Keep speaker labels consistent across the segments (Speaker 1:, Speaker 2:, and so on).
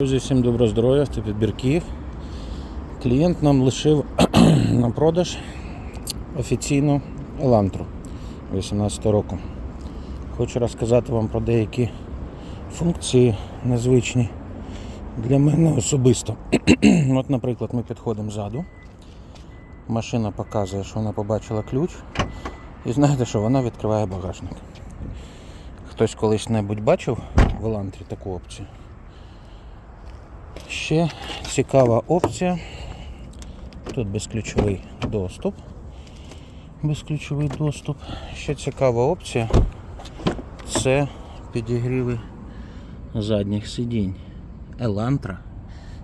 Speaker 1: Друзі, всім доброго здоров'я, це підбір Київ. Клієнт нам лишив на продаж офіційну Елантру 18 року. Хочу розказати вам про деякі функції незвичні для мене особисто. От, наприклад, ми підходимо ззаду. Машина показує, що вона побачила ключ. І знаєте, що вона відкриває багажник. Хтось колись-небудь бачив в Елантрі таку опцію? Ще цікава опція. Тут безключовий доступ. Безключовий доступ. Ще цікава опція. Це підігріви задніх сидінь. Елантра.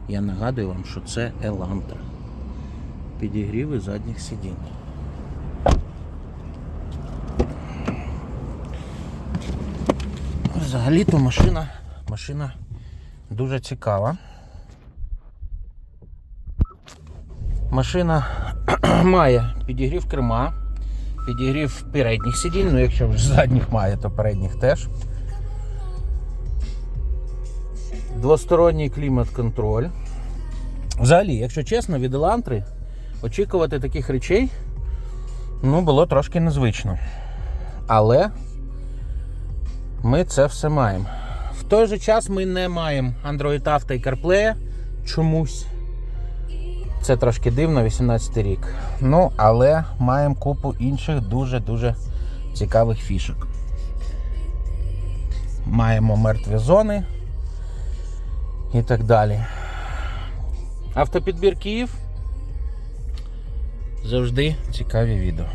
Speaker 1: Я нагадую вам, що це Елантра. Підігріви задніх сидінь. Взагалі-то машина, машина дуже цікава. Машина має підігрів керма, підігрів передніх сидінь, ну якщо вже задніх має, то передніх теж. Двосторонній клімат-контроль. Взагалі, якщо чесно, від Елантри очікувати таких речей ну, було трошки незвично. Але ми це все маємо. В той же час ми не маємо Android Auto і CarPlay чомусь. Це трошки дивно, 18 рік. Ну, але маємо купу інших дуже-дуже цікавих фішок. Маємо мертві зони і так далі. Автопідбір Київ. Завжди цікаві відео.